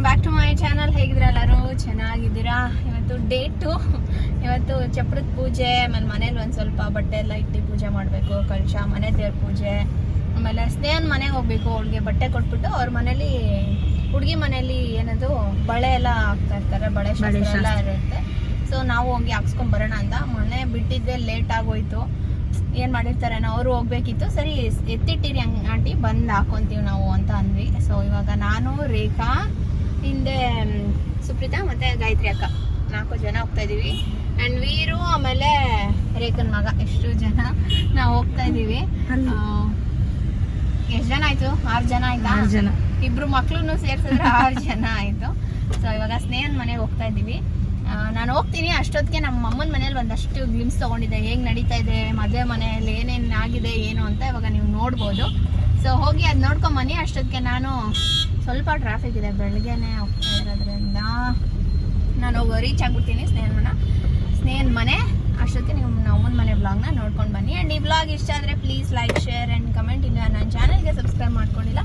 Welcome back to my channel ಹೇಗಿದ್ರ ಎಲ್ಲರೂ? ಚೆನ್ನಾಗಿದ್ದೀರಾ? ಇವತ್ತು ಡೇಟು ಇವತ್ತು ಚಪ್ರದ ಪೂಜೆ ಆಮೇಲೆ ಮನೇಲಿ ಒಂದು ಸ್ವಲ್ಪ ಬಟ್ಟೆ ಎಲ್ಲ ಇಟ್ಟು ಪೂಜೆ ಮಾಡಬೇಕು ಕಳಶ ಮನೆ ದೇವ್ರ ಪೂಜೆ ಆಮೇಲೆ ಸ್ನೇಹನ್ ಮನೆಗೆ ಹೋಗ್ಬೇಕು ಅವ್ಳಿಗೆ ಬಟ್ಟೆ ಕೊಟ್ಬಿಟ್ಟು ಅವ್ರ ಮನೇಲಿ ಹುಡುಗಿ ಮನೇಲಿ ಏನದು ಬಳೆ ಎಲ್ಲ ಹಾಕ್ತಾ ಇರ್ತಾರೆ ಬಳೆ ಎಲ್ಲ ಇರುತ್ತೆ. ಸೊ ನಾವು ಹೋಗಿ ಹಾಕ್ಸ್ಕೊಂಡ್ ಬರೋಣ ಅಂತ. ಮೊನ್ನೆ ಬಿಟ್ಟಿದ್ದೆ ಲೇಟ್ ಆಗೋಯ್ತು. ಏನು ಮಾಡಿರ್ತಾರೆ ಅವರು ಹೋಗ್ಬೇಕಿತ್ತು. ಸರಿ ಎತ್ತಿಟ್ಟಿರಿ ಹಂಗ್ ಆಂಟಿ ಬಂದು ಹಾಕೊಂತೀವಿ ನಾವು ಅಂತ ಅಂದ್ವಿ. ಸೊ ಇವಾಗ ನಾನು ರೇಖಾ ಹಿಂದೆ ಸುಪ್ರೀತಾ ಮತ್ತೆ ಗಾಯತ್ರಿ ಅಕ್ಕ. ನಾಲ್ಕು ಜನ ಹೋಗ್ತಾ ಇದೀವಿ. ಅಂಡ್ ವೀರು ಆಮೇಲೆ ರೇಖನ್ ಮಗ. ಎಷ್ಟು ಜನ ನಾವು ಹೋಗ್ತಾ ಇದೀವಿ. ಎಷ್ಟು ಜನ ಆಯ್ತು? ಆರು ಜನ ಆಯ್ತಾ? ಆರು ಜನ. ಇಬ್ರು ಮಕ್ಳು ಸೇರ್ಸಿದ್ರೆ ಆರು ಜನ ಆಯ್ತು. ಸೊ ಇವಾಗ ಸ್ನೇಹನ್ ಮನೆಗೆ ಹೋಗ್ತಾ ಇದೀವಿ. ನಾನು ಹೋಗ್ತೀನಿ. ಅಷ್ಟೊತ್ತಿಗೆ ನಮ್ಮ ಅಮ್ಮನ ಮನೇಲಿ ಒಂದಷ್ಟು ಗ್ಲಿಮ್ಸ್ ತಗೊಂಡಿದ್ದೆ. ಹೇಗೆ ನಡೀತಾ ಇದೆ ಮದುವೆ ಮನೆಯಲ್ಲಿ ಏನೇನು ಆಗಿದೆ ಏನು ಅಂತ ಇವಾಗ ನೀವು ನೋಡ್ಬೋದು. ಸೊ ಹೋಗಿ ಅದು ನೋಡ್ಕೊಂಬನ್ನಿ ಅಷ್ಟೊತ್ತಿಗೆ ನಾನು ಸ್ವಲ್ಪ ಟ್ರಾಫಿಕ್ ಇದೆ ಬೆಳಗ್ಗೆನೆ ಹೋಗ್ತಾ ಇರೋದ್ರಿಂದ ನಾನು ರೀಚ್ ಆಗ್ಬಿಡ್ತೀನಿ ಸ್ನೇಹನ್ ಮನ. ಸ್ನೇಹನ್ ಮನೆ, ಅಷ್ಟೊತ್ತಿಗೆ ನೀವು ನಮ್ಮನ ಮನೆ ವ್ಲಾಗ್ನ ನೋಡ್ಕೊಂಡು ಬನ್ನಿ. ಆ್ಯಂಡ್ ಈ ವ್ಲಾಗ್ ಇಷ್ಟ ಆದರೆ please like share and comment ಇಲ್ಲ ನನ್ನ ಚಾನಲ್ಗೆ ಸಬ್ಸ್ಕ್ರೈಬ್ ಮಾಡ್ಕೊಂಡಿಲ್ಲ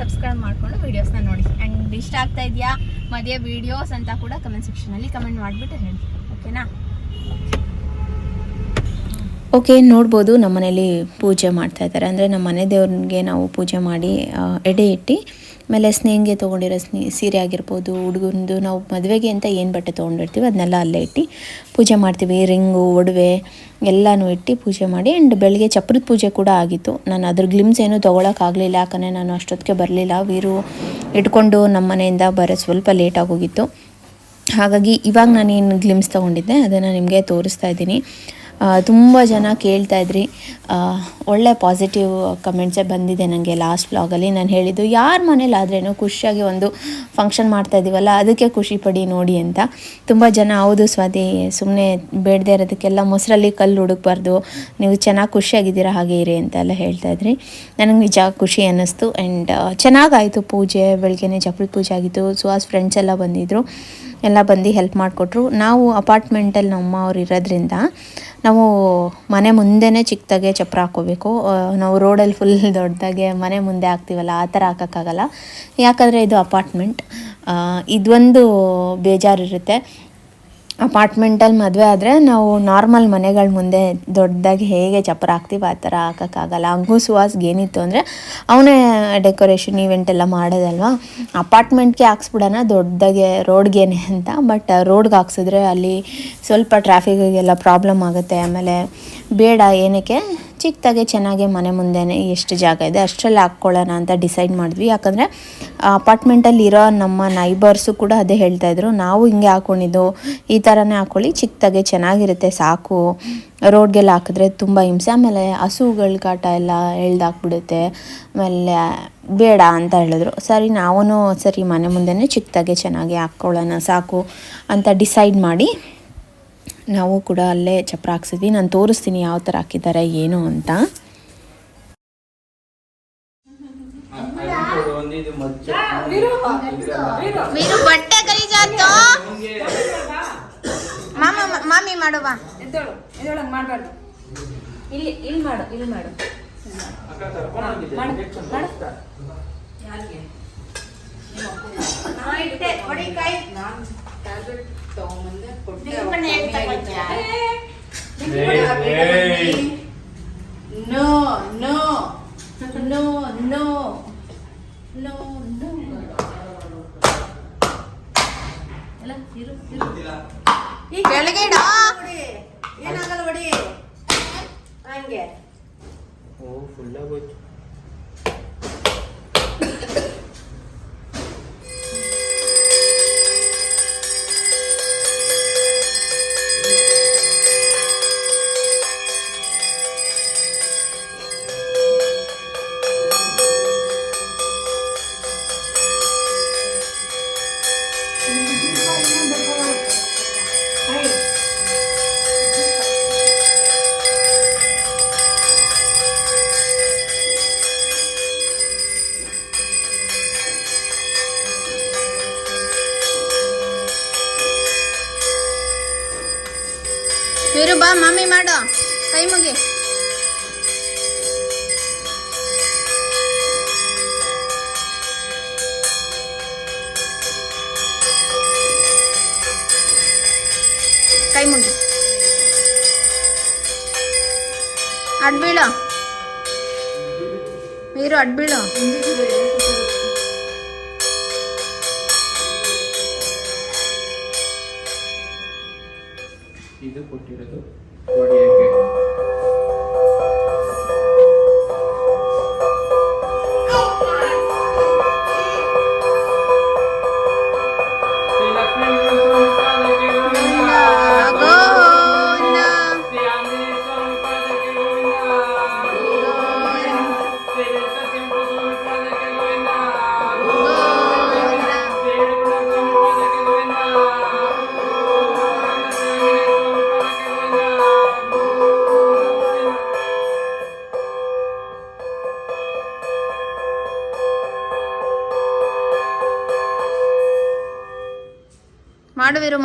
ಸಬ್ಸ್ಕ್ರೈಬ್ ಮಾಡಿಕೊಂಡು ವೀಡಿಯೋಸ್ನ ನೋಡಿ. ಆ್ಯಂಡ್ ಇಷ್ಟ ಆಗ್ತಾ ಇದೆಯಾ? ಮದುವೆ ವೀಡಿಯೋಸ್ ಅಂತ ಕೂಡ ಕಮೆಂಟ್ ಸೆಕ್ಷನಲ್ಲಿ ಕಮೆಂಟ್ ಮಾಡಿಬಿಟ್ಟು ಹೇಳಿ. ಓಕೆನಾ ಓಕೆ ನೋಡ್ಬೋದು. ನಮ್ಮ ಮನೇಲಿ ಪೂಜೆ ಮಾಡ್ತಾ ಇದ್ದಾರೆ. ಅಂದರೆ ನಮ್ಮ ಮನೆ ದೇವ್ರಿಗೆ ನಾವು ಪೂಜೆ ಮಾಡಿ ಎಡೆ ಇಟ್ಟು ಆಮೇಲೆ ಸ್ನೇಹಿಗೆ ತೊಗೊಂಡಿರೋ ಸ್ನೇ, ಸೀರೆ ಆಗಿರ್ಬೋದು, ಹುಡುಗಂದು ನಾವು ಮದುವೆಗೆ ಅಂತ ಏನು ಬಟ್ಟೆ ತೊಗೊಂಡಿರ್ತೀವಿ ಅದನ್ನೆಲ್ಲ ಅಲ್ಲೇ ಇಟ್ಟು ಪೂಜೆ ಮಾಡ್ತೀವಿ. ರಿಂಗು, ಒಡವೆ ಎಲ್ಲನೂ ಇಟ್ಟು ಪೂಜೆ ಮಾಡಿ ಆ್ಯಂಡ್ ಬೆಳಗ್ಗೆ ಚಪ್ರದ ಪೂಜೆ ಕೂಡ ಆಗಿತ್ತು. ನಾನು ಅದ್ರ ಗ್ಲಿಮ್ಸ್ ಏನೂ ತೊಗೊಳಕ್ಕಾಗಲಿಲ್ಲ ಯಾಕಂದರೆ ನಾನು ಅಷ್ಟೊತ್ತಿಗೆ ಬರಲಿಲ್ಲ. ವೀರು ಇಟ್ಕೊಂಡು ನಮ್ಮ ಮನೆಯಿಂದ ಬರೋ ಸ್ವಲ್ಪ ಲೇಟ್ ಆಗೋಗಿತ್ತು. ಹಾಗಾಗಿ ಇವಾಗ ನಾನೇನು ಗ್ಲಿಮ್ಸ್ ತೊಗೊಂಡಿದ್ದೆ, ಅದನ್ನು ನಿಮಗೆ ತೋರಿಸ್ತಾ ಇದ್ದೀನಿ. ತುಂಬ ಜನ ಕೇಳ್ತಾ ಇದ್ರಿ. ಒಳ್ಳೆ ಪಾಸಿಟಿವ್ ಕಮೆಂಟ್ಸೇ ಬಂದಿದೆ ನನಗೆ ಲಾಸ್ಟ್ ವ್ಲಾಗಲ್ಲಿ ನಾನು ಹೇಳಿದ್ದು ಯಾರ ಮನೇಲಿ ಆದ್ರೇನು ಖುಷಿಯಾಗಿ ಒಂದು ಫಂಕ್ಷನ್ ಮಾಡ್ತಾ ಇದ್ದೀವಲ್ಲ, ಅದಕ್ಕೆ ಖುಷಿ ಪಡಿ ನೋಡಿ ಅಂತ. ತುಂಬ ಜನ ಹೌದು ಸ್ವಾತಿ ಸುಮ್ಮನೆ ಬೇಡದೇ ಇರೋದಕ್ಕೆಲ್ಲ ಮೊಸರಲ್ಲಿ ಕಲ್ಲು ಹುಡುಕ್ಬಾರ್ದು, ನೀವು ಚೆನ್ನಾಗಿ ಖುಷಿಯಾಗಿದ್ದೀರಾ ಹಾಗೆ ಇರಿ ಅಂತೆಲ್ಲ ಹೇಳ್ತಾ ಇದ್ರಿ. ನನಗೆ ನಿಜ ಖುಷಿ ಅನ್ನಿಸ್ತು. ಆ್ಯಂಡ್ ಚೆನ್ನಾಗಾಯಿತು ಪೂಜೆ, ಬೆಳಗ್ಗೆನೆ ಚಪ್ಪಲಿ ಪೂಜೆ ಆಗಿತ್ತು. ಸುಹಾಸ್ ಫ್ರೆಂಡ್ಸ್ ಎಲ್ಲ ಬಂದಿದ್ದರು ಎಲ್ಲ ಬಂದು ಹೆಲ್ಪ್ ಮಾಡಿಕೊಟ್ರು. ನಾವು ಅಪಾರ್ಟ್ಮೆಂಟಲ್ಲಿ ನಮ್ಮ ಅವ್ರು ಇರೋದ್ರಿಂದ ನಾವು ಮನೆ ಮುಂದೆನೇ ಚಿಕ್ಕದಾಗೆ ಚಪ್ರ ಹಾಕ್ಕೋಬೇಕು. ನಾವು ರೋಡಲ್ಲಿ ಫುಲ್ ದೊಡ್ಡದಾಗೆ ಮನೆ ಮುಂದೆ ಹಾಕ್ತೀವಲ್ಲ, ಆ ಥರ ಹಾಕೋಕ್ಕಾಗಲ್ಲ. ಯಾಕಂದರೆ ಇದು ಅಪಾರ್ಟ್ಮೆಂಟ್ ಇದೊಂದು ಬೇಜಾರಿರುತ್ತೆ. ಅಪಾರ್ಟ್ಮೆಂಟಲ್ಲಿ ಮದುವೆ ಆದರೆ ನಾವು ನಾರ್ಮಲ್ ಮನೆಗಳ ಮುಂದೆ ದೊಡ್ಡದಾಗಿ ಹೇಗೆ ಚಪ್ಪರ ಹಾಕ್ತೀವಿ ಆ ಥರ ಹಾಕೋಕ್ಕಾಗಲ್ಲ. ಹಂಗೂ ಏನಿತ್ತು ಅಂದರೆ ಅವನೇ ಡೆಕೋರೇಷನ್ ಇವೆಂಟ್ ಎಲ್ಲ ಮಾಡೋದಲ್ವಾ? ಅಪಾರ್ಟ್ಮೆಂಟ್ಗೆ ಹಾಕ್ಸ್ಬಿಡೋಣ, ದೊಡ್ಡದಾಗೆ ರೋಡ್ಗೇನೆ ಅಂತ. ಬಟ್ ರೋಡ್ಗೆ ಹಾಕ್ಸಿದ್ರೆ ಅಲ್ಲಿ ಸ್ವಲ್ಪ ಟ್ರಾಫಿಕ್ಗೆಲ್ಲ ಪ್ರಾಬ್ಲಮ್ ಆಗುತ್ತೆ. ಆಮೇಲೆ ಬೇಡ ಏನಕ್ಕೆ? ಚಿಕ್ಕದಾಗೆ ಚೆನ್ನಾಗಿ ಮನೆ ಮುಂದೆನೇ ಎಷ್ಟು ಜಾಗ ಇದೆ ಅಷ್ಟರಲ್ಲಿ ಹಾಕ್ಕೊಳ್ಳೋಣ ಅಂತ ಡಿಸೈಡ್ ಮಾಡಿದ್ವಿ. ಯಾಕಂದರೆ ಅಪಾರ್ಟ್ಮೆಂಟಲ್ಲಿ ಇರೋ ನಮ್ಮ ನೈಬರ್ಸು ಕೂಡ ಅದೇ ಹೇಳ್ತಾ ಇದ್ರು. ನಾವು ಹಿಂಗೆ ಹಾಕ್ಕೊಂಡಿದ್ದು ಈ ಥರನೇ ಹಾಕ್ಕೊಳ್ಳಿ ಚಿಕ್ಕದಾಗೆ ಚೆನ್ನಾಗಿರುತ್ತೆ, ಸಾಕು. ರೋಡ್ಗೆಲ್ಲ ಹಾಕಿದ್ರೆ ತುಂಬ ಹಿಂಸೆ. ಆಮೇಲೆ ಹಸುಗಳ ಕಾಟ ಎಲ್ಲ ಎಳ್ದಾಕ್ಬಿಡುತ್ತೆ ಆಮೇಲೆ ಬೇಡ ಅಂತ ಹೇಳಿದ್ರು. ಸರಿ ನಾವೂ ಸರಿ ಮನೆ ಮುಂದೆನೇ ಚಿಕ್ಕದಾಗೆ ಚೆನ್ನಾಗಿ ಹಾಕ್ಕೊಳ್ಳೋಣ, ಸಾಕು ಅಂತ ಡಿಸೈಡ್ ಮಾಡಿ ನಾವು ಕೂಡ ಅಲ್ಲೇ ಚಪ್ರ ಹಾಕ್ಸಿದ್ವಿ. ನಾನು ತೋರಿಸ್ತೀನಿ ಯಾವ ಥರ ಹಾಕಿದ್ದಾರೆ ಏನು ಅಂತ. ವೀರು ಬಟ್ಟೆ ಗಲೀಜಾತು ಮಾಮ ಮಾಮಿ ಮಾಡುವ ಮಾಡಬಾರ್ದು. ಇಲ್ಲಿ ಇಲ್ಲಿ ಮಾಡು ಇಲ್ಲಿ ಮಾಡು. No no no no no no ಕೆಳಗೆ ಇಡು. ಏನಾಗಲ್ಲ ಹೊಡಿ ಹಂಗೆ ಓ ಫುಲ್ ಟೈಮಗೆ. ಕೈ ಮುಗಿ ಅಡ್ಬೀಳ. ನೀರು ಅಡ್ಬೀಳ. ಇದು ಕೊಟ್ಟಿರೋದು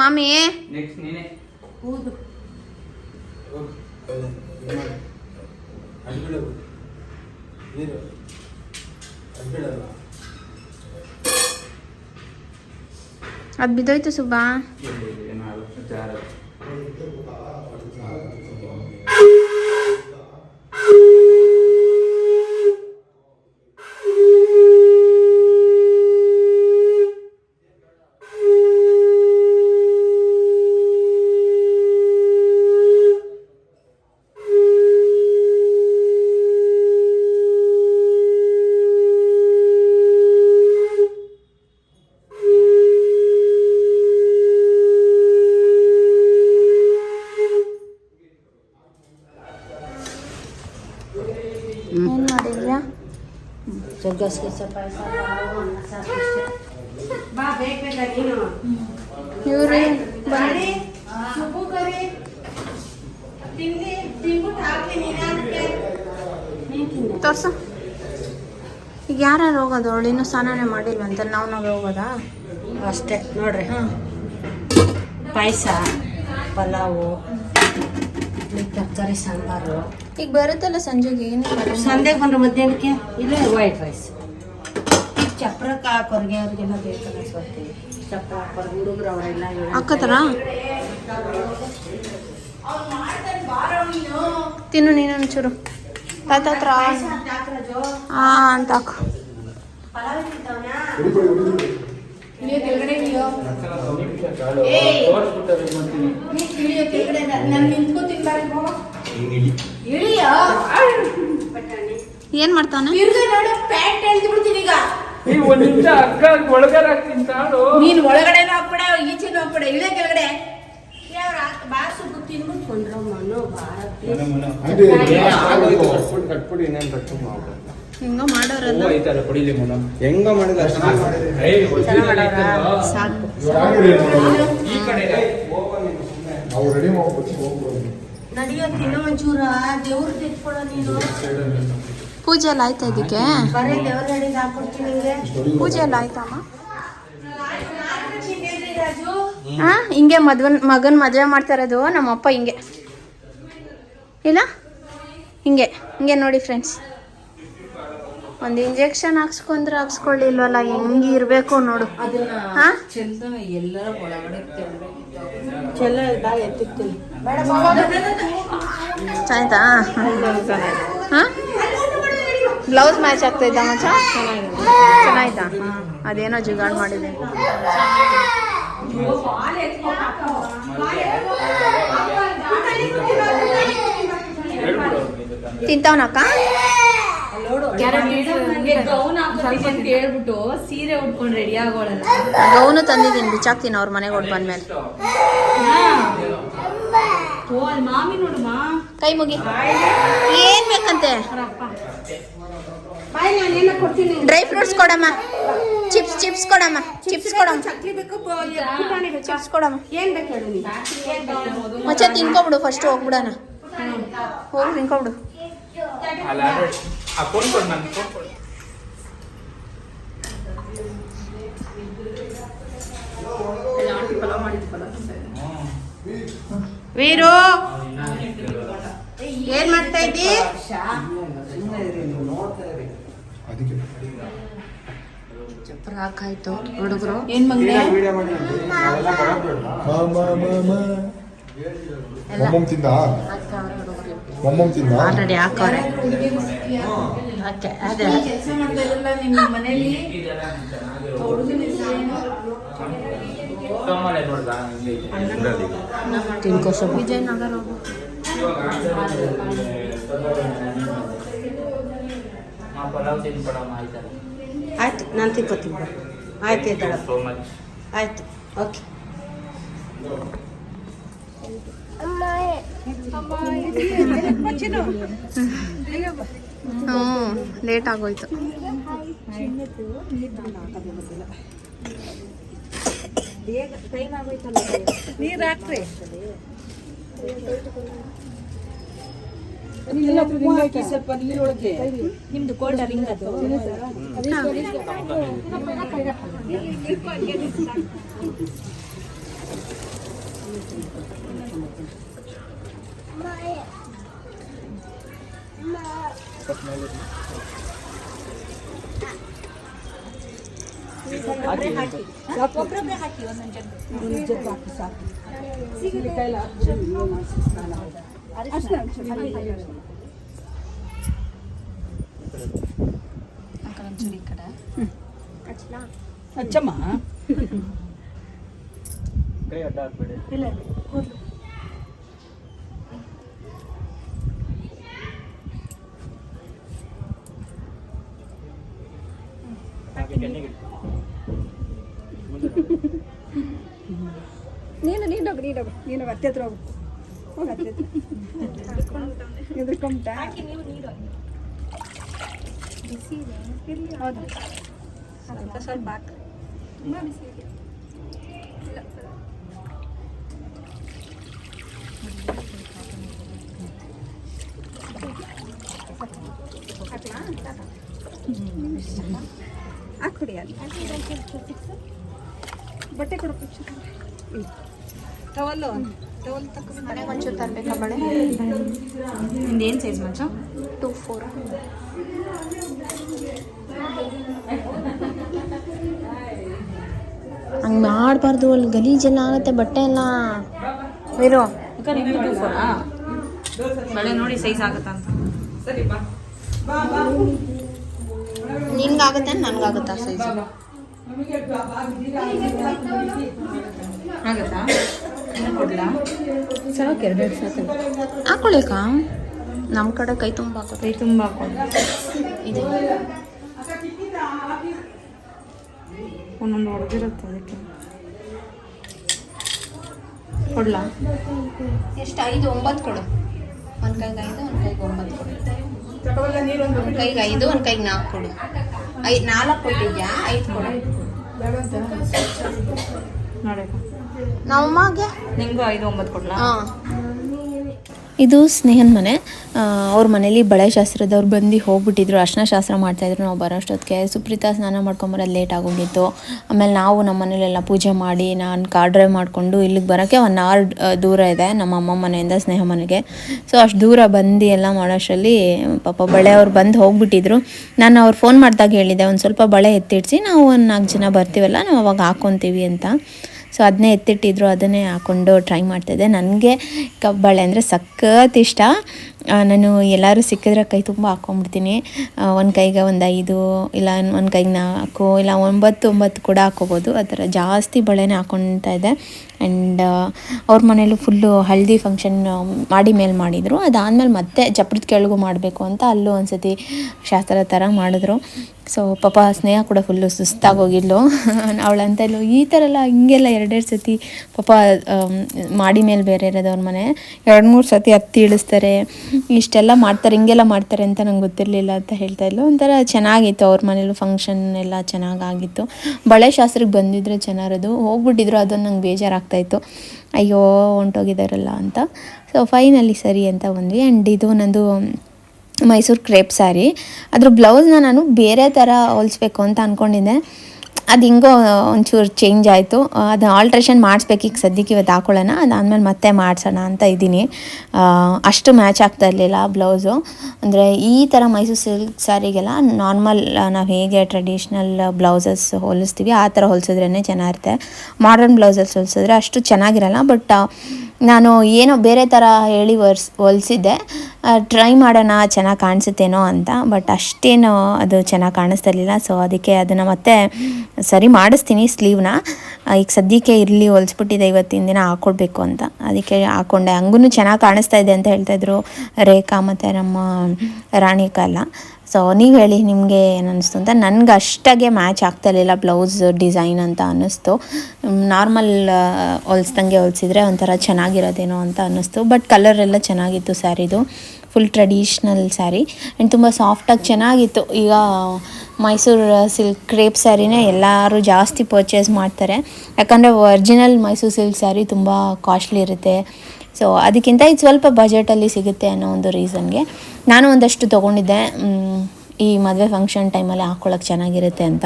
ಮಾಮಿ. ನೆಕ್ಸ್ಟ್ ನೀನೆ. ಅದು ಬಿದ್ದೋಯ್ತು ಸುಬ್ಬಾ. ನೀನ್ ತಿನ್ನು. ತೋರ್ಸ. ಈಗ ಯಾರು ಹೋಗೋದು? ಅವಳು ಇನ್ನೂ ಸ್ನಾನನೇ ಮಾಡಿಲ್ವಂತ ನಾವು ನಾವು ಹೋಗೋದಾ? ಅಷ್ಟೇ ನೋಡ್ರಿ. ಪಾಯಸ ಪಲಾವು ತರಕಾರಿ ಸಾಂಬಾರು. ಈಗ ಬರುತ್ತಲ್ಲ ಸಂಜೆಗೆ ಏನು ಸಂಜೆಗೆ ಬಂದ್ರೆ ಮಧ್ಯಾಹ್ನಕ್ಕೆ? ಇಲ್ಲೇ ವೈಟ್ ರೈಸ್ ಚಪ್ರಕ್ಕೆ ಹಾಕೋರ್ಗೆ ಅವ್ರಿಗೆಲ್ಲ ಬೇಕಲ್ಲ ಸ್ವತ್ತಿ ಚಪ್ರ ಹಾಕೋರು ಹುಡುಗರು ಅವರೆಲ್ಲ ಹಾಕತ್ತಾರ ತಿನ್ನು ನೀನು ಒಂಚೂರು. ತಾತ ಹತ್ರ ಹಾ ಅಂತ ಹಾಕು. ಮಾಡ್ತೀನಿ ಏನ್ ಮಾಡ್ತಾನೆ? ನೀವು ಒಂದ್ ನಿಮಿಷ ಅಕ್ಕ ಒಳಗಾರ ಹಾಕ್ತೀನಿ ತಾಳು. ನೀನ್ ಒಳಗಡೆ ಹಾಕ್ಬೇಡ ಈಚೆನೂ ಹಾಕ್ಬಿಡ ಇಳೆ ಕೆಳಗಡೆ. ಬಾಸು ತಿನ್ಬಿಟ್ಟು ಕೊಂಡ್ರ ಮಣ್ಣು ಕಟ್ಬಿಡಿ ಇನ್ನೇನು ರಕ್ಷಣೆ ಮಾಡ್ಬೋದು ಹಿಂಗ ಮಾಡೋರಲ್ಲ ಮನ. ಹೆಂಗ ಮಾಡಿದ ಸಾಕು. ಈ ಕಡೆ ನಾವು ರೆಡಿ ಮಾಡ್ಬೇಕು ನಡಿಯೋ ತಿನ್ನೋ ಒಂಚೂರ ದೇವ್ರ ತಿಟ್ಕೊಳ ನೀನು. ಪೂಜೆ ಎಲ್ಲ ಆಯ್ತಾ ಇದಕ್ಕೆ? ಪೂಜೆ ಎಲ್ಲ ಆಯ್ತಮ್ಮ? ಹಾ ಹಿಂಗೆ ಮದ್ವನ್ ಮಗನ್ ಮದ್ವೆ ಮಾಡ್ತಾ ಇರೋದು ನಮ್ಮಪ್ಪ ಹಿಂಗೆ. ಇಲ್ಲ? ಹಿಂಗೆ ಹಿಂಗೆ ನೋಡಿ ಫ್ರೆಂಡ್ಸ್ ಒಂದು ಇಂಜೆಕ್ಷನ್ ಹಾಕ್ಸ್ಕೊಂಡ್ರೆ ಹಾಕ್ಸ್ಕೊಳ್ಳಿಲ್ವಲ್ಲ ಹೆಂಗೆ ಇರಬೇಕು ನೋಡು. ಹಾಂ ಚೆಲ್ಲ ಬಾ ಎತ್ತಿಕ್ತೀನಿ. ಆಯ್ತಾ? ಹಾ ಬ್ಲೌಸ್ ಮ್ಯಾಚ್ ಆಗ್ತಾ ಇದ್ದ ಮಚ್ಚ ಚೆನ್ನಾಯ್ತಾ ಅದೇನೋ ಜುಗಾಡ್ ಮಾಡಿದೆ. ತಿಂತಾವನಕ್ಕ? ಹೇಳ್ಬಿಟ್ಟು ಸೀರೆ ಉಟ್ಕೊಂಡು ರೆಡಿ ಆಗೋಳಲ್ಲ ಗೌನು ತಂದಿದ್ದೀನಿ ಬಿಚ್ಚಾಕ್ತೀನಿ ಅವ್ರ ಮನೆಗೆ ಹೊಟ್ಟು ಬಂದ್ಮೇಲೆ. ಮಾಮಿ ನೋಡಮ್ಮ ಕೈ ಮುಗಿ. ಏನ್ ಬೇಕಂತೆ ಬಾಯ್ ನಾನು ಏನೋ ಕೊಡ್ತೀನಿ ಡ್ರೈ ಫ್ರೂಟ್ಸ್ ಕೊಡಮ್ಮ ಚಿಪ್ಸ್ ಚಿಪ್ಸ್ ಕೊಡಮ್ಮ ಚಿಪ್ಸ್ ಕೊಡಮ್ಮ ಚಕ್ಲಿ ಬೇಕು ಬ- ಪುಟಾಣಿ ಬೇಕು ಚಿಪ್ಸ್ ಕೊಡಮ್ಮ ಏನ್ ಬೇಕು ಹೇಳು ನೀನು ಮಚ್ಚ ತಿನ್ಕೊಬಿಡು ಫಸ್ಟ್ ಹೋಗ್ಬಿಡಣ ಹೋಗಿ ತಿನ್ಕೊಬಿಡು ಅಲ್ಲ ಆ ಫೋನ್ ಕೊಡು ನಾನು ಫೋನ್ ಕೊಡು ವೀರು ಏನ್ ಮಾಡ್ತಾ ಇದ್ದಿ ಅದಕ್ಕೆ. ಚಪ್ರ ಹಾಕಾಯ್ತು ಹುಡುಗರು. ಏನ್ ಮಂಗ್ನೆ? ಮೊಮ್ಮಮ್ ತಿಂದ? ಮೊಮ್ಮಮ್ ತಿಂದ? ಆಲ್ರೆಡಿ ಹಾಕೋರೆ ಓಕೆ ಅದೇ ಕೆಲಸ ಮಾಡ್ತಾ ಇರಲ್ಲ ನಿಮ್ಮ ಮನೆಯಲ್ಲಿ ಐತೆ. ವಿಜಯನಗರ ಹೋಗು. ಪಲಾವ್ ತಿನ್ಕೊಡಮ್ಮ ಆಯ್ತಲ್ಲ ಆಯ್ತು ನಾನು ತಿನ್ಕೋತೀನಿ ಬಿಡು ಆಯ್ತು ಸೋ ಮಚ್ ಆಯ್ತು ಓಕೆ. ಹ್ಞೂ ಲೇಟ್ ಆಗೋಯ್ತು. ನೀರು ಹಾಕ್ರಿ. ನಿಮ್ದು ಕೋಲ್ಡ್ ರಿಂಗ್ ಅದು ಒಬ್ಬೊಬ್ಬರೇ ಹಾಕಿ ಒಂದೊಂದು ಜಗ್ಗು ಹಾಕಿ ಸಾಕು. ಸೀಗೆಕಾಯಿಲ್ಲ ಹಚ್ಚಮ್ಮ ಕೈ ಅಡ್ಡ ಹಾಕ್ಬೇಡಿ ಹಾಗೆ ಕೆನ್ನೆಗೆ ಇಡು. ನೀನು ನೀನೋಗು ನೀನೋಗು ನೀನು ಅತ್ತೆ ಹತ್ರ ಹೋಗು ಹೋಗಿ ಅತ್ತೆ ಹತ್ರ ಎದ್ಕೊಂಬಿಟ್ಟ ಹೌದು ಸ್ವಲ್ಪ ಹಾಕಿ ಹಾಕ್ಬಿಡಿ ಅಲ್ಲಿ ಬಟ್ಟೆ ಕೊಡು ಟವಲ್ಲು ಒಂಚೂರು ತರಬೇಕಾ ಬಳೆ ಇನ್ನೇನು ಸೈಜ್ ಮಂಚು? ಟೂ ಫೋರ್ ಹಂಗೆ ಮಾಡಬಾರ್ದು ಅಲ್ಲಿ ಗಲೀಜೆಲ್ಲ ಆಗುತ್ತೆ ಬಟ್ಟೆ ಎಲ್ಲ. ಇರೋ. ಬಳೆ ನೋಡಿ ಸೈಜ್ ಆಗುತ್ತಾ ಅಂತ. ನಿನ್ಗಾಗುತ್ತೆ ನನಗಾಗುತ್ತಾ ಸೈಜ್ ಆಗುತ್ತಾ? ಸಾಕು ಎರಡೆರಡು ಸಾಕು. ಹಾಕೊಳ್ಳಿಕ ನಮ್ಮ ಕಡೆ ಕೈ ತುಂಬ ಹಾಕೋ ಕೈ ತುಂಬ ಹಾಕೊಂಡು ಇದೆ. ಒಂದೊಂದು ಹೊಡೆದಿರುತ್ತೆ ಅದಕ್ಕೆ. ಕೊಡ್ಲಾ? ಎಷ್ಟು? ಐದು ಒಂಬತ್ತು ಕೊಡು. ಒಂದು ಕೈಗೆ ಐದು ಒಂದು ಕೈಗೆ ಒಂಬತ್ತು ಕೊಡು. ಒಂದು ಕೈಗೆ ಐದು ಒಂದು ಕೈಗೆ ನಾಲ್ಕು ಕೊಡು. ಐದು ನಾಲ್ಕು ಕೊಟ್ಟಿದ್ಯಾ? ಐದು ಕೊಡು. ನೋಡಿ ನಮ್ಮಮ್ಮಗೆ ನಿಂಗೂ ಐದು ಒಂಬತ್ತು ಕೊಡ್ಲಾ? ಹಾಂ. ಇದು ಸ್ನೇಹನ್ ಮನೆ. ಅವ್ರ ಮನೇಲಿ ಬಳೆ ಶಾಸ್ತ್ರದವ್ರು ಬಂದು ಹೋಗ್ಬಿಟ್ಟಿದ್ರು. ಅರ್ಶನ ಶಾಸ್ತ್ರ ಮಾಡ್ತಾಯಿದ್ರು ನಾವು ಬರೋಷ್ಟೊತ್ತಿಗೆ ಸುಪ್ರೀತಾ ಸ್ನಾನ ಮಾಡ್ಕೊಂಬರೋದು ಲೇಟ್ ಆಗೋಗಿತ್ತು. ಆಮೇಲೆ ನಾವು ನಮ್ಮ ಮನೇಲೆಲ್ಲ ಪೂಜೆ ಮಾಡಿ ನಾನು ಕಾರ್ ಡ್ರೈವ್ ಮಾಡಿಕೊಂಡು ಇಲ್ಲಿಗೆ ಬರೋಕ್ಕೆ ಒನ್ ಅವರ್ ದೂರ ಇದೆ ನಮ್ಮ ಅಮ್ಮ ಮನೆಯಿಂದ ಸ್ನೇಹ ಮನೆಗೆ. ಸೊ ಅಷ್ಟು ದೂರ ಬಂದು ಎಲ್ಲ ಮಾಡೋಷ್ಟರಲ್ಲಿ ಪಾಪ ಬಳೆ ಅವ್ರು ಬಂದು ಹೋಗ್ಬಿಟ್ಟಿದ್ರು. ನಾನು ಅವ್ರು ಫೋನ್ ಮಾಡಿದಾಗ ಹೇಳಿದ್ದೆ ಒಂದು ಸ್ವಲ್ಪ ಬಳೆ ಎತ್ತಿಡ್ಸಿ ನಾವು ಒಂದು ನಾಲ್ಕು ಜನ ಬರ್ತೀವಲ್ಲ ನಾವು ಅವಾಗ ಹಾಕ್ಕೊತೀವಿ ಅಂತ. ಸೊ ಅದನ್ನೇ ಎತ್ತಿಟ್ಟಿದ್ರು ಅದನ್ನೇ ಹಾಕ್ಕೊಂಡು ಟ್ರೈ ಮಾಡ್ತಾಯಿದ್ದೆ ನನಗೆ ಕಬ್ಬಾಳೆ ಅಂದರೆ ಸಖತ್ ಇಷ್ಟ. ನಾನು ಎಲ್ಲರೂ ಸಿಕ್ಕಿದ್ರೆ ಕೈ ತುಂಬ ಹಾಕ್ಕೊಂಬಿಡ್ತೀನಿ ಒಂದು ಕೈಗೆ ಒಂದು ಐದು, ಇಲ್ಲ ಒಂದು ಕೈಗೆ ನಾಲ್ಕು, ಇಲ್ಲ ಒಂಬತ್ತು ಒಂಬತ್ತು ಕೂಡ ಹಾಕ್ಕೋಬೋದು ಆ ಥರ ಜಾಸ್ತಿ ಬಳೆನೇ ಹಾಕ್ಕೊಳ್ತಾ ಇದೆ. ಆ್ಯಂಡ್ ಅವ್ರ ಮನೇಲೂ ಫುಲ್ಲು ಹಳದಿ ಫಂಕ್ಷನ್ ಮಾಡಿ ಮೇಲೆ ಮಾಡಿದರು. ಅದಾದಮೇಲೆ ಮತ್ತೆ ಚಪ್ರದ ಕೆಳಗು ಮಾಡಬೇಕು ಅಂತ ಅಲ್ಲೂ ಒಂದ್ಸತಿ ಶಾಸ್ತ್ರ ಥರ ಮಾಡಿದ್ರು. ಸೊ ಪಾಪ ಸ್ನೇಹ ಕೂಡ ಫುಲ್ಲು ಸುಸ್ತಾಗಿ ಹೋಗಿದ್ಲು ಅವಳಂತ ಇದ್ಲು. ಈ ಥರ ಎಲ್ಲ ಹಿಂಗೆಲ್ಲ ಎರಡೆರಡು ಸತಿ ಪಾಪ ಮಾಡಿ ಮೇಲೆ ಬೇರೆ ಇರೋದು ಅವ್ರ ಮನೆ. ಎರಡು ಮೂರು ಸತಿ ಹತ್ತಿ ಇಳಿಸ್ತಾರೆ. ಇಷ್ಟೆಲ್ಲ ಮಾಡ್ತಾರೆ, ಹಿಂಗೆಲ್ಲ ಮಾಡ್ತಾರೆ ಅಂತ ನಂಗೆ ಗೊತ್ತಿರಲಿಲ್ಲ ಅಂತ ಹೇಳ್ತಾ ಇದ್ಲು. ಒಂಥರ ಚೆನ್ನಾಗಿತ್ತು ಅವ್ರ ಮನೇಲೂ ಫಂಕ್ಷನ್ ಎಲ್ಲ ಚೆನ್ನಾಗಾಗಿತ್ತು. ಬಳೆ ಶಾಸ್ತ್ರಕ್ಕೆ ಬಂದಿದ್ರೆ ಚೆನ್ನಾಗಿರೋದು. ಹೋಗ್ಬಿಟ್ಟಿದ್ರು, ಅದೊಂದು ನಂಗೆ ಬೇಜಾರಾಗ್ತಾಯಿತ್ತು ಅಯ್ಯೋ, ಹೊಂಟೋಗಿದಾರಲ್ಲ ಅಂತ. ಸೊ ಫೈನಲಿ ಸರಿ ಅಂತ ಬಂದ್ವಿ. ಆ್ಯಂಡ್ ಇದು ನಂದು ಮೈಸೂರು ಕ್ರೇಪ್ ಸ್ಯಾರಿ. ಅದ್ರ ಬ್ಲೌಸ್ನ ನಾನು ಬೇರೆ ಥರ ಹೋಲಿಸ್ಬೇಕು ಅಂತ ಅಂದ್ಕೊಂಡಿದ್ದೆ ಅದು ಹಿಂಗೋ ಒಂಚೂರು ಚೇಂಜ್ ಆಯಿತು. ಅದು ಆಲ್ಟ್ರೇಷನ್ ಮಾಡಿಸ್ಬೇಕು ಈಗ ಸದ್ಯಕ್ಕೆ ಇವತ್ತು ಹಾಕೊಳ್ಳೋಣ. ಅದಾದಮೇಲೆ ಮತ್ತೆ ಮಾಡಿಸೋಣ ಅಂತ ಇದ್ದೀನಿ. ಅಷ್ಟು ಮ್ಯಾಚ್ ಆಗ್ತಾ ಇರಲಿಲ್ಲ ಬ್ಲೌಸು ಅಂದರೆ ಈ ಥರ ಮೈಸೂರು ಸಿಲ್ಕ್ ಸ್ಯಾರಿಗೆಲ್ಲ ನಾರ್ಮಲ್ ನಾವು ಹೇಗೆ ಟ್ರೆಡಿಷ್ನಲ್ ಬ್ಲೌಸಸ್ ಹೊಲಿಸ್ತೀವಿ, ಆ ಥರ ಹೊಲಿಸಿದ್ರೇ ಚೆನ್ನಾಗಿರುತ್ತೆ. ಮಾಡರ್ನ್ ಬ್ಲೌಸಸ್ ಹೊಲಿಸಿದ್ರೆ ಅಷ್ಟು ಚೆನ್ನಾಗಿರಲ್ಲ ಬಟ್ ನಾನು ಏನೋ ಬೇರೆ ಥರ ಹೇಳಿ ವರ್ಸ್ ಹೊಲಿಸಿದ್ದೆ ಟ್ರೈ ಮಾಡೋಣ ಚೆನ್ನಾಗಿ ಕಾಣಿಸುತ್ತೇನೋ ಅಂತ ಬಟ್ ಅಷ್ಟೇನು ಅದು ಚೆನ್ನಾಗಿ ಕಾಣಿಸ್ತಿರ್ಲಿಲ್ಲ ಸೊ ಅದಕ್ಕೆ ಅದನ್ನು ಮತ್ತೆ ಸರಿ ಮಾಡಿಸ್ತೀನಿ ಸ್ಲೀವ್ನ ಈಗ ಸದ್ಯಕ್ಕೆ ಇರಲಿ ಹೊಲಿಸ್ಬಿಟ್ಟಿದೆ ಇವತ್ತಿನ ದಿನ ಹಾಕ್ಕೊಡ್ಬೇಕು ಅಂತ. ಅದಕ್ಕೆ ಹಾಕ್ಕೊಂಡೆ ಹಂಗೂ ಚೆನ್ನಾಗಿ ಕಾಣಿಸ್ತಾ ಇದೆ ಅಂತ ಹೇಳ್ತಾಯಿದ್ರು ರೇಖಾ ಮತ್ತು ನಮ್ಮ ರಾಣಿಕಾ ಎಲ್ಲ ಸೊ ನೀವು ಹೇಳಿ, ನಿಮಗೆ ಏನು ಅನ್ನಿಸ್ತು ಅಂತ. ನನಗೆ ಅಷ್ಟಾಗೆ ಮ್ಯಾಚ್ ಆಗ್ತಾ ಇರಲಿಲ್ಲ ಬ್ಲೌಸ್ ಡಿಸೈನ್ ಅಂತ ಅನ್ನಿಸ್ತು. ನಾರ್ಮಲ್ ಹೊಲ್ಸ್ದಂಗೆ ಹೊಲ್ಸಿದ್ರೆ ಒಂಥರ ಚೆನ್ನಾಗಿರೋದೇನೋ ಅಂತ ಅನ್ನಿಸ್ತು. ಬಟ್ ಕಲರ್ ಎಲ್ಲ ಚೆನ್ನಾಗಿತ್ತು ಸ್ಯಾರಿದು. Full traditional sari. ಆ್ಯಂಡ್ ತುಂಬ ಸಾಫ್ಟಾಗಿ ಚೆನ್ನಾಗಿತ್ತು. ಈಗ ಮೈಸೂರು ಸಿಲ್ಕ್ ಕ್ರೇಪ್ ಸ್ಯಾರಿನೇ ಎಲ್ಲರೂ ಜಾಸ್ತಿ ಪರ್ಚೇಸ್ ಮಾಡ್ತಾರೆ. ಯಾಕಂದರೆ ಒರಿಜಿನಲ್ ಮೈಸೂರು ಸಿಲ್ಕ್ ಸ್ಯಾರಿ ತುಂಬ ಕಾಸ್ಟ್ಲಿ ಇರುತ್ತೆ. ಸೊ ಅದಕ್ಕಿಂತ ಇದು ಸ್ವಲ್ಪ ಬಜೆಟಲ್ಲಿ ಸಿಗುತ್ತೆ ಅನ್ನೋ ಒಂದು ರೀಸನ್ಗೆ ನಾನು ಒಂದಷ್ಟು ತೊಗೊಂಡಿದ್ದೆ ಈ ಮದುವೆ ಫಂಕ್ಷನ್ ಟೈಮಲ್ಲಿ ಹಾಕ್ಕೊಳ್ಳೋಕೆ ಚೆನ್ನಾಗಿರುತ್ತೆ ಅಂತ.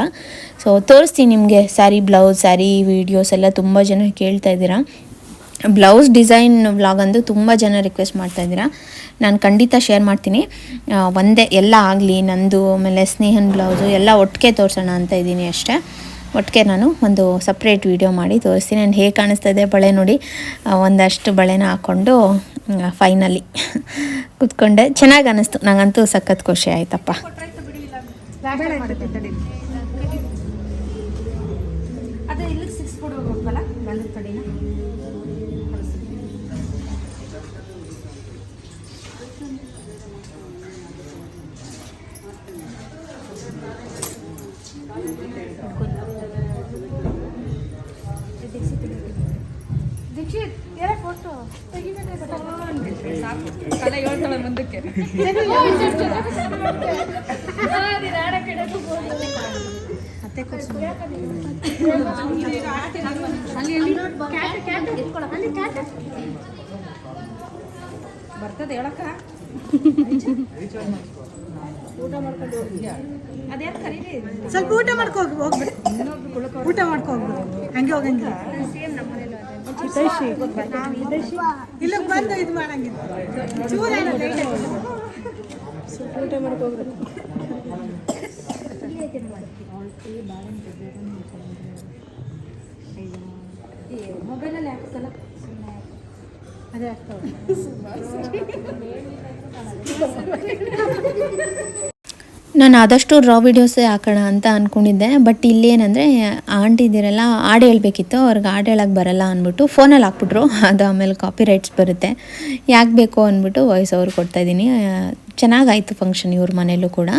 ಸೊ ತೋರಿಸ್ತೀನಿ ನಿಮಗೆ ಸ್ಯಾರಿ ಬ್ಲೌಸ್ ಸ್ಯಾರಿ ವೀಡಿಯೋಸ್ ಎಲ್ಲ ತುಂಬ ಜನ ಕೇಳ್ತಾ ಇದ್ದೀರಾ. ಬ್ಲೌಸ್ ಡಿಸೈನ್ ವ್ಲಾಗ್ ಅಂದು ತುಂಬ ಜನ ರಿಕ್ವೆಸ್ಟ್ ಮಾಡ್ತಾ ಇದ್ದೀರಾ. ನಾನು ಖಂಡಿತ ಶೇರ್ ಮಾಡ್ತೀನಿ. ಒಂದೇ, ಎಲ್ಲ ಆಗಲಿ, ನಂದು, ಆಮೇಲೆ ಸ್ನೇಹನ್ ಬ್ಲೌಸು ಎಲ್ಲ ಒಟ್ಟಿಗೆ ತೋರಿಸೋಣ ಅಂತ ಇದ್ದೀನಿ ಅಷ್ಟೇ. ಒಟ್ಟಿಗೆ ನಾನು ಒಂದು ಸಪ್ರೇಟ್ ವೀಡಿಯೋ ಮಾಡಿ ತೋರಿಸ್ತೀನಿ. ನಾನು ಹೇಗೆ ಕಾಣಿಸ್ತಾ ಇದೆ ಬಳೆ ನೋಡಿ. ಒಂದಷ್ಟು ಬಳೆನ ಹಾಕ್ಕೊಂಡು ಫೈನಲಿ ಕುತ್ಕೊಂಡೆ. ಚೆನ್ನಾಗಿ ಅನ್ನಿಸ್ತು. ನನಗಂತೂ ಸಖತ್ ಖುಷಿ ಆಯ್ತಪ್ಪ. ಅದೇ ಇಲ್ಲಿಗೆ ಸಿಕ್ಸ್ ದೀಕ್ಷಿತ್ ಯಾರ ಫೋಟೋ ತಲೆ ಹೇಳ್ತಾಳೆ ಮುಂದಕ್ಕೆ ಅತ್ತೆ ಕೂರ್ಸ್ಕೊಂಡು. ಅಲ್ಲಿ ಅಲ್ಲಿ ಕ್ಯಾಟ್ ಕ್ಯಾಟ್ ಅಲ್ಲಿ ಕ್ಯಾಟ್ ಬರ್ತದೆ ಹೇಳಕ್ಕ ಸ್ವಲ್ಪ ಊಟ ಮಾಡ್ಕೋ ಹೋಗಿ ಹೋಗ್ಬಿಡು ಊಟ ಮಾಡ್ಕೋ ಹೋಗ್ಬೇಕು ಹಂಗೆ ಹೋಗಂಗಿಲ್ಲ. ಇಲ್ಲ ಬಂದು ಇದು ಮಾಡಂಗಿಲ್ಲ. ಚೂರ ಸ್ವಲ್ಪ ಊಟ ಮಾಡ್ಕೊ ಹೋಗ್ಬೇಕು ಮೊಬೈಲಲ್ಲಿ ಹಾಕಲ್ಲ ಅದೇ ಆಗ್ತಾವೆ ನಾನು ಆದಷ್ಟು ರಾ ವೀಡಿಯೋಸೇ ಹಾಕೋಣ ಅಂತ ಅಂದ್ಕೊಂಡಿದ್ದೆ ಬಟ್ ಇಲ್ಲೇನಂದರೆ ಆಂಟಿ ಇದ್ದೀರಲ್ಲ ಹಾಡು ಹೇಳಬೇಕಿತ್ತು, ಅವ್ರಿಗೆ ಹಾಡು ಹೇಳಕ್ಕೆ ಬರಲ್ಲ ಅಂದ್ಬಿಟ್ಟು ಫೋನಲ್ಲಿ ಹಾಕ್ಬಿಟ್ರು. ಅದು ಆಮೇಲೆ ಕಾಪಿ ರೈಟ್ಸ್ ಬರುತ್ತೆ. ಯಾಕೆ ಬೇಕು ಅಂದ್ಬಿಟ್ಟು ವಾಯ್ಸ್ ಅವ್ರು ಕೊಡ್ತಾಯಿದ್ದೀನಿ ಚೆನ್ನಾಗಾಯಿತು ಫಂಕ್ಷನ್ ಇವ್ರ ಮನೇಲೂ ಕೂಡ.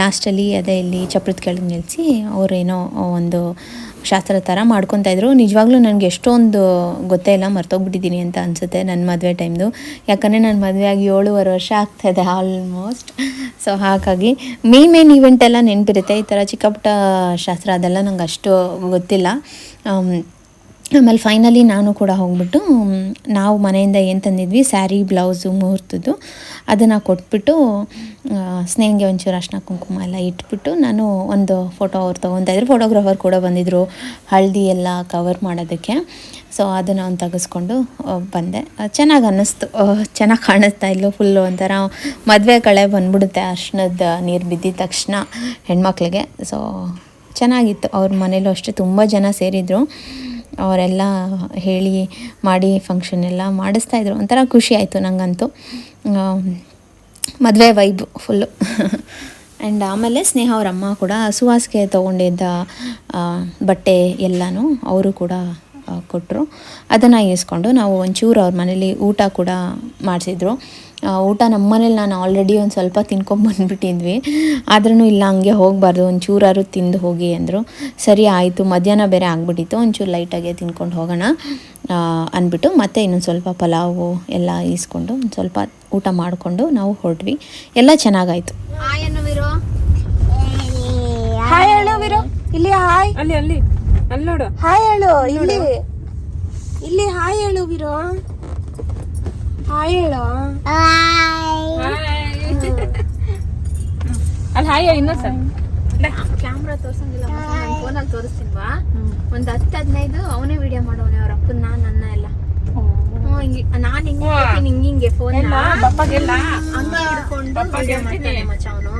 ಲಾಸ್ಟಲ್ಲಿ ಅದೇ ಇಲ್ಲಿ ಚಪ್ರದ ಕೆಳಗೆ ನಿಲ್ಲಿಸಿ ಅವರೇನೋ ಒಂದು ಶಾಸ್ತ್ರ ಥರ ಮಾಡ್ಕೊತಾ ಇದ್ರು. ನಿಜವಾಗ್ಲೂ ನನಗೆ ಎಷ್ಟೊಂದು ಗೊತ್ತೇ ಇಲ್ಲ ಮರ್ತೋಗ್ಬಿಟ್ಟಿದ್ದೀನಿ ಅಂತ ಅನಿಸುತ್ತೆ ನನ್ನ ಮದುವೆ ಟೈಮ್ದು. ಯಾಕಂದರೆ ನನ್ನ ಮದುವೆ ಆಗಿ ಏಳುವರೆ ವರ್ಷ ಆಗ್ತಾಯಿದೆ ಆಲ್ಮೋಸ್ಟ್ ಸೊ ಹಾಗಾಗಿ ಮೇನ್ ಮೇನ್ ಈವೆಂಟ್ ಎಲ್ಲ ನೆನಪಿರುತ್ತೆ. ಈ ಥರ ಚಿಕ್ಕಪುಟ್ಟ ಶಾಸ್ತ್ರ ಅದೆಲ್ಲ ನಂಗೆ ಅಷ್ಟು ಗೊತ್ತಿಲ್ಲ. ಆಮೇಲೆ ಫೈನಲಿ ನಾನು ಕೂಡ ಹೋಗ್ಬಿಟ್ಟು ನಾವು ಮನೆಯಿಂದ ಏನು ತಂದಿದ್ವಿ ಸ್ಯಾರಿ ಬ್ಲೌಸು ಮುಹೂರ್ತದ್ದು, ಅದನ್ನು ಕೊಟ್ಬಿಟ್ಟು ಸ್ನೇಹಿಗೆ ಒಂಚೂರು ಅರ್ಶಿನ ಕುಂಕುಮ ಎಲ್ಲ ಇಟ್ಬಿಟ್ಟು ನಾನು ಒಂದು ಫೋಟೋ ಅವ್ರು ತೊಗೊಂತ ಇದ್ರು. ಫೋಟೋಗ್ರಾಫರ್ ಕೂಡ ಬಂದಿದ್ದರು ಹಳದಿ ಎಲ್ಲ ಕವರ್ ಮಾಡೋದಕ್ಕೆ. ಸೊ ಅದನ್ನು ಒಂದು ತೆಗೆಸ್ಕೊಂಡು ಬಂದೆ. ಚೆನ್ನಾಗಿ ಅನ್ನಿಸ್ತು. ಚೆನ್ನಾಗಿ ಕಾಣಿಸ್ತಾ ಇಲ್ಲೋ ಫುಲ್ಲು ಒಂಥರ. ಮದುವೆ ಕಳೆ ಬಂದ್ಬಿಡುತ್ತೆ ಅರ್ಶಿನದ ನೀರು ಬಿದ್ದಿದ ತಕ್ಷಣ ಹೆಣ್ಮಕ್ಳಿಗೆ. ಸೊ ಚೆನ್ನಾಗಿತ್ತು. ಅವ್ರ ಮನೇಲೂ ಅಷ್ಟೇ ತುಂಬ ಜನ ಸೇರಿದರು. ಅವರೆಲ್ಲ ಹೇಳಿ ಮಾಡಿ ಫಂಕ್ಷನ್ ಎಲ್ಲ ಮಾಡಿಸ್ತಾಯಿದ್ರು ಒಂಥರ ಖುಷಿ ಆಯಿತು ನನಗಂತೂ ಮದುವೆ ವೈಬ್ ಫುಲ್ಲು ಆ್ಯಂಡ್ ಆಮೇಲೆ ಸ್ನೇಹ ಅವ್ರ ಅಮ್ಮ ಕೂಡ ಸುವಾಸಿಗೆ ತೊಗೊಂಡಿದ್ದ ಬಟ್ಟೆ ಎಲ್ಲನೂ ಅವರು ಕೂಡ ಕೊಟ್ಟರು ಅದನ್ನು ಇಸ್ಕೊಂಡು ನಾವು ಒಂಚೂರು ಅವ್ರ ಮನೇಲಿ ಊಟ ಕೂಡ ಮಾಡಿಸಿದ್ರು. ಊಟ ನಮ್ಮ ಮನೇಲಿ ನಾನು ಆಲ್ರೆಡಿ ಒಂದು ಸ್ವಲ್ಪ ತಿನ್ಕೊಂಬಂದ್ಬಿಟ್ಟಿದ್ವಿ ಆದ್ರೂ ಇಲ್ಲ ಹಂಗೆ ಹೋಗಬಾರ್ದು ಒಂಚೂರಾರು ತಿಂದು ಹೋಗಿ ಅಂದರು. ಸರಿ ಆಯಿತು ಮಧ್ಯಾಹ್ನ ಬೇರೆ ಆಗ್ಬಿಟ್ಟಿತ್ತು ಒಂಚೂರು ಲೈಟಾಗೆ ತಿನ್ಕೊಂಡು ಹೋಗೋಣ ಅಂದ್ಬಿಟ್ಟು ಮತ್ತೆ ಇನ್ನೊಂದು ಸ್ವಲ್ಪ ಪಲಾವು ಎಲ್ಲ ಈಸ್ಕೊಂಡು ಒಂದು ಸ್ವಲ್ಪ ಊಟ ಮಾಡಿಕೊಂಡು ನಾವು ಹೊರಟ್ವಿ. ಎಲ್ಲ ಚೆನ್ನಾಗಾಯಿತು. ಹಾಯ್ ಹೇಳು ವೀರು. ಇಲ್ಲಿ ಹಾಯ್ ಅಲ್ಲಿ ಅಲ್ಲಿ ಅಲ್ಲಿ ನೋಡು. ಹಾಯ್ ಹೇಳು ಇಲ್ಲಿ ಇಲ್ಲಿ. ಹಾಯ್ ಹೇಳು ವೀರು. ಹಾಯ್ ಹೇಳು. ಅಲ್ಲಿ ಹಾಯ್ ಇನ್ನೊಂದ್ ಸರ್ ಕ್ಯಾಮ್ರಾ ತೋರ್ಸಂಗಿಲ್ಲ ನಾನು ಫೋನಲ್ಲಿ ತೋರಿಸ್ತೀನ್ವಾ ಒಂದ್ ಹತ್ತು ಹದಿನೈದು ಅವನೇ ವಿಡಿಯೋ ಮಾಡೋನೆ ಅವ್ರ ಅಪ್ಪನ ನನ್ನ ಎಲ್ಲ. ಹಿಂಗೆ ನಾನು ಹಿಂಗೆ ಹೇಳ್ತೀನಿ ಹಿಂಗೆ ಹಿಂಗೆ ಫೋನ್ ಹಂಗೆ ಹಿಡ್ಕೊಂಡು ವಿಡಿಯೋ ಮಾಡ್ತಾನೆ ಮಚ್ಚ ಅವನು.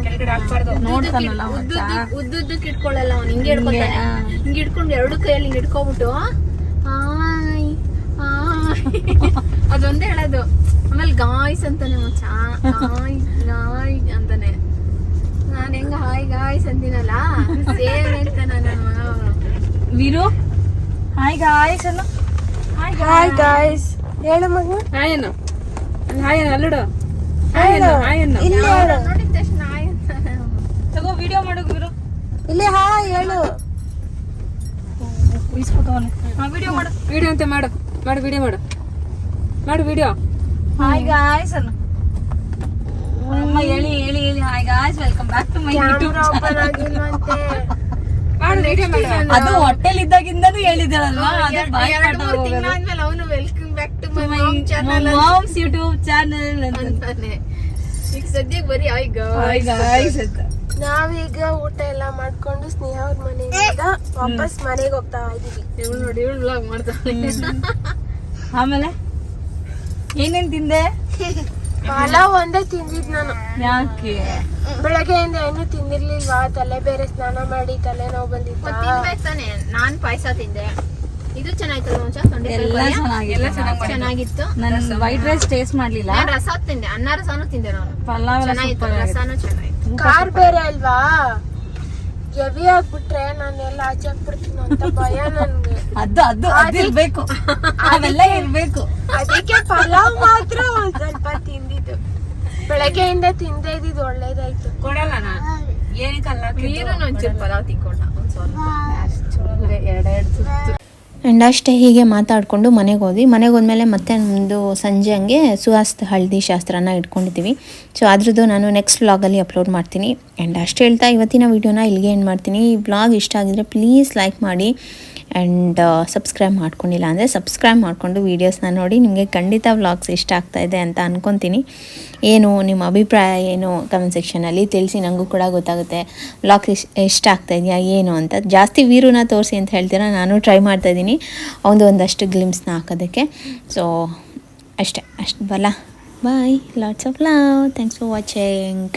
ಉದ್ದುದ್ದಕ್ಕೆ ಇಟ್ಕೊಳ್ಳಲ್ಲ ಅವ್ನು. ಹಿಂಗೆ ಹಿಡ್ಕೊತಾನೆ. ಹಿಂಗೆ ಹಿಡ್ಕೊಂಡು ಎರಡು ಕೈಯಲ್ಲಿ ಹಿಂಗೆ ಹಿಡ್ಕೊಬಿಟ್ಟು ಅದೊಂದೇ ಹೇಳೋದು. ಆಮೇಲೆ ಗಾಯ್ಸ್ ಅಂತಾನೆ ಮಚ್ಚ ಗಾಯ್ ಗಾಯ್ ಅಂತಾನೆ. ನಾನು ಹೆಂಗ ಹಾಯ್ ಗಾಯ್ಸ್ ಅಂತೀನಲ್ಲ ಸೇಮ್ ಹೇಳ್ತಾನೆ ನನ್ನ ಮಗ. ವೀರು? ಹಾಯ್ ಗಾಯ್ಸ್ ಅನ್ನು. ಹಾಯ್ ಗಾಯ್ಸ್ ಹೇಳು ಮಗು. ಹಾಯ್ ಅನ್ನು. ಹಾಯ್ ಅನ್ನು ಅಲ್ಲಡು. ಹಾಯ್ ಅನ್ನು ಹಾಯ್ ಅನ್ನು. ನೋಡಿದ ತಕ್ಷಣ ಹಾಯ್ ಅಂತಾನೆ ತಗೋ ವಿಡಿಯೋ ಮಾಡು ಗುರು ಇಲ್ಲಿ ಹಾಯ್ ಹೇಳು. ವಿಡಿಯೋ ಮಾಡು. ವಿಡಿಯೋ ಅಂತ ಮಾಡು. ಮಾಡು ವಿಡಿಯೋ ಮಾಡು. ಮಾಡು ವಿಡಿಯೋ ಹಾಯ್ ಗಾಯ್ಸ್ ಅಮ್ಮ ಹೇಳಿ ಹೇಳಿ ಹೇಳಿ hi guys welcome back to my YouTube ಅದು ಹೊಟ್ಟೆಲ್ ಇದ್ದಾಗಿಂದನೂ ಹೇಳಿದಾರಲ್ವಾ ಅದು ಆದ್ಮೇಲೆ ಎರಡು ತಿಂಗಳಾದ್ಮೇಲೆ ಅವನು welcome back to my channel moms YouTube channel ಅಂತ. ಅಂತಾನೆ. ಈಗ ಸದ್ಯಕ್ಕೆ ಬರೀ ಹಾಯ್ ಹಾಯ್ ಗಾಯ್ಸ್ ಗಾಯ್ಸ್ ಅಂತ. ನಾವೀಗ ಊಟ ಎಲ್ಲ ಮಾಡ್ಕೊಂಡು ಸ್ನೇಹ ಅವ್ರ ಮನೆಯಿಂದ ವಾಪಸ್ ಮನೆಗೆ ಹೋಗ್ತಾ ಇದೀವಿ ಇವಳು ನೋಡಿ ಇವಳು ಬ್ಲಾಗ್ ಮಾಡ್ತಾ ಆಮೇಲೆ? ಏನೇನ್ ತಿಂದೆ? ಪಲಾವ್ ಒಂದೇ ತಿಂದಿದ್ ನಾನು. ಯಾಕೆ? ಬೆಳಗ್ಗೆಯಿಂದ ಏನು ತಿಂದಿರ್ಲಿಲ್ವಾ? ತಲೆ ಬೇರೆ ಸ್ನಾನ ಮಾಡಿ ತಲೆ ನೋವು ಬಂದಿತ್ತು ತಾನೆ. ನಾನ್ ಪಾಯಸ ತಿಂದೆ. ಇದು ಚೆನ್ನಾಗಿತ್ತು. ಎಲ್ಲ ಚೆನ್ನಾಗಿತ್ತು. ನಾನು ವೈಟ್ ರೈಸ್ ಟೇಸ್ಟ್ ಮಾಡ್ಲಿಲ್ಲ. ನಾನ್ ರಸ ತಿಂದೆ. ಅನ್ನ ರಸಾನು ತಿಂದೆ ನಾನು. ಪಲಾವ್ ಎಲ್ಲ ಸೂಪರ್ ರಸಾನು ಚೆನ್ನಾಗಿತ್ತು. ಕಾರ್ ಬೇರೆ ಅಲ್ವಾ? ಹೆವಿ ಆಗ್ಬಿಟ್ರೆ ನಾನೆಲ್ಲ ಆಚೆ ಬಿಡ್ತೀನಿ ಅಂತ ಭಯ ನನ್ಗೆ. ಅದು ಅದು ಅದಿರ್ಬೇಕು ಅವೆಲ್ಲ ಇರ್ಬೇಕು. ಅದಕ್ಕೆ ಪಲಾವ್ ಮಾತ್ರ ಒಂದ್ ಸ್ವಲ್ಪ ತಿಂದಿದ್ದು. ಬೆಳಗ್ಗೆಯಿಂದ ತಿಂದೇ ಇದ್ದಿದ್ದು ಒಳ್ಳೇದಾಯ್ತು. ಕೊಡಲ್ಲ ನಾನು ಏನಕ್ಕಲ್ಲ? ನೀರು ಒಂಚೂರು ಪಲಾವ್ ತಿಕ್ಕೊಂಡ. ಒಂದ್ ಸ್ವಲ್ಪ. ಎರಡೆರಡು ಸುತ್ತು. ಆ್ಯಂಡ್ ಅಷ್ಟೇ ಹೀಗೆ ಮಾತಾಡಿಕೊಂಡು ಮನೆಗೆ ಹೋದ್ವಿ. ಮನೆಗೆ ಹೋದ್ಮೇಲೆ ಮತ್ತೆ ನಮ್ಮದು ಸಂಜೆ ಹಂಗೆ ಸುಹಾಸ್ತ ಹಳದಿ ಶಾಸ್ತ್ರನ ಇಟ್ಕೊಂಡಿದ್ದೀವಿ. ಸೊ ಅದ್ರದ್ದು ನಾನು ನೆಕ್ಸ್ಟ್ ವ್ಲಾಗಲ್ಲಿ ಅಪ್ಲೋಡ್ ಮಾಡ್ತೀನಿ. ಆ್ಯಂಡ್ ಅಷ್ಟು ಹೇಳ್ತಾ ಇವತ್ತಿನ ವೀಡಿಯೋನ ಇಲ್ಲಿಗೆ ಏನು ಮಾಡ್ತೀನಿ. ಈ ಬ್ಲಾಗ್ ಇಷ್ಟ ಆಗಿದ್ರೆ ಪ್ಲೀಸ್ ಲೈಕ್ ಮಾಡಿ. ಆ್ಯಂಡ್ ಸಬ್ಸ್ಕ್ರೈಬ್ ಮಾಡ್ಕೊಂಡಿಲ್ಲ ಅಂದರೆ ಸಬ್ಸ್ಕ್ರೈಬ್ ಮಾಡಿಕೊಂಡು ವೀಡಿಯೋಸ್ನ ನೋಡಿ ನಿಮಗೆ ಖಂಡಿತ ವ್ಲಾಗ್ಸ್ ಇಷ್ಟ ಆಗ್ತಾಯಿದೆ ಅಂತ ಅಂದ್ಕೊತೀನಿ ಏನು ನಿಮ್ಮ ಅಭಿಪ್ರಾಯ ಏನು? ಕಮೆಂಟ್ ಸೆಕ್ಷನಲ್ಲಿ ತಿಳಿಸಿ ನನಗೂ ಕೂಡ ಗೊತ್ತಾಗುತ್ತೆ. ವ್ಲಾಗ್ಸ್ ಇಷ್ಟ ಇಷ್ಟ ಆಗ್ತಾ ಇದೆಯಾ, ಏನು ಅಂತ. ಜಾಸ್ತಿ ವೀರುನ ತೋರಿಸಿ ಅಂತ ಹೇಳ್ತೀರಾ, ನಾನು ಟ್ರೈ ಮಾಡ್ತಾಯಿದ್ದೀನಿ ಅವನು ಒಂದಷ್ಟು ಗ್ಲಿಮ್ಸ್ನ ಹಾಕೋದಕ್ಕೆ. ಸೊ ಅಷ್ಟೇ, ಅಷ್ಟು ಬಲ. Bye lots of love thanks for watching